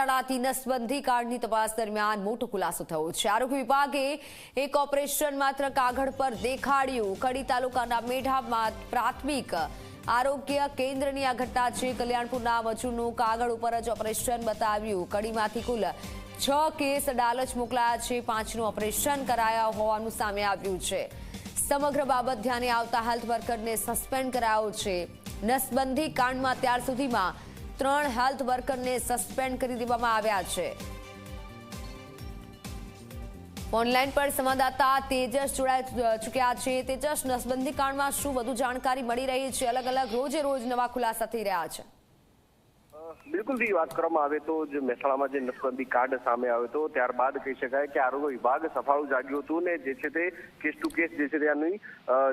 મહેસાણાથી નસબંધી કાર્ડની તપાસ દરમિયાન મોટો ખુલાસો થયો છે. આરોગ્ય વિભાગે એક ઓપરેશન માત્ર કાગળ પર દેખાડ્યું. કડી તાલુકાના મેઢામાં પ્રાથમિક આરોગ્ય કેન્દ્રની આ ઘટના છે. કલ્યાણપુરના મજૂરનું કાગળ ઉપર જ ઓપરેશન બતાવ્યું. કડીમાંથી કુલ છ કેસ અડાલજ મોકલાયા છે. પાંચનું ઓપરેશન કરાયા હોવાનું સામે આવ્યું છે. સમગ્ર બાબત ધ્યાને આવતા હેલ્થ વર્કરને સસ્પેન્ડ કરાયો છે. નસબંધી કાંડમાં ત્યાર સુધીમાં ત્રણ હેલ્થ વર્કરને સસ્પેન્ડ કરી દેવામાં આવ્યા છે. ઓનલાઈન પર સંવાદદાતા તેજસ જોડાઈ ચૂક્યા છે. તેજસ, નસબંધી કાંડમાં શું વધુ જાણકારી મળી રહી છે? અલગ અલગ રોજે રોજ નવા ખુલાસા થઈ રહ્યા છે. બિલકુલથી વાત કરવામાં આવે તો જે મહેસાણામાં જે નસબંધી કાર્ડ સામે આવ્યો હતો ત્યારબાદ કહી શકાય કે આરોગ્ય વિભાગ સફાળું જાગ્યું હતું ને જે છે તે કેસ ટુ કેસ જે છે ત્યાંની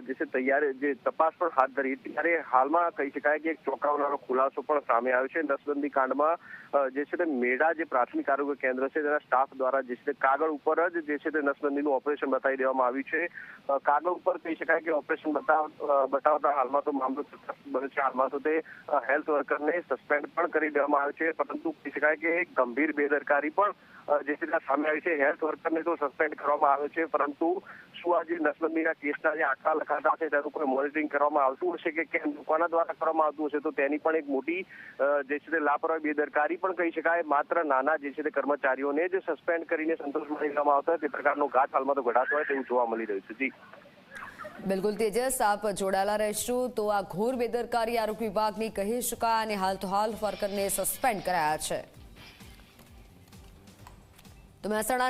જે છે તૈયારી, જે તપાસ પણ હાથ ધરી ત્યારે હાલમાં કહી શકાય કે એક ચોંકાવનારો ખુલાસો પણ સામે આવ્યો છે. નસબંધી કાંડમાં જે છે તે મેડા જે પ્રાથમિક આરોગ્ય કેન્દ્ર છે તેના સ્ટાફ દ્વારા જે છે તે કાગળ ઉપર જ જે છે તે નસબંધીનું ઓપરેશન બતાવી દેવામાં આવ્યું છે. કાગળ ઉપર કહી શકાય કે ઓપરેશન બતાવ બતાવતા હાલમાં તો મામલો તટસ્થ બને છે. હાલમાં તો તે હેલ્થ વર્કરને સસ્પેન્ડ પણ કરી દેવામાં આવે છે. પરંતુ કહી શકાય કે એક ગંભીર બેદરકારી પણ જે છે સામે આવી છે. હેલ્થ વર્કરને તો સસ્પેન્ડ કરવામાં આવે છે. પરંતુ શું આ જે નસબંધીના કેસના જે આંકડા લખાતા છે, તેનું કોઈ મોનિટરિંગ કરવામાં આવતું હશે કે કેમ? કોના દ્વારા કરવામાં આવતું હશે? તો તેની પણ એક મોટી જે છે તે લાપરવાહી, બેદરકારી પણ કહી શકાય. માત્ર નાના જે છે તે કર્મચારીઓને જ સસ્પેન્ડ કરીને સંતોષ માની લેવામાં આવતો તે પ્રકારનો ઘાટ હાલમાં તો ઘડાતો હોય તેવું જોવા મળી રહ્યું છે. જી. બિલકુલ તેજસ, આપ જોડાયેલા રહેશું. તો આ ઘોર બેદરકારી આરોગ્ય વિભાગની કહી શકાય અને હાલ તો હાલ વર્કરને સસ્પેન્ડ કરાયા છે. તો મહેસાણા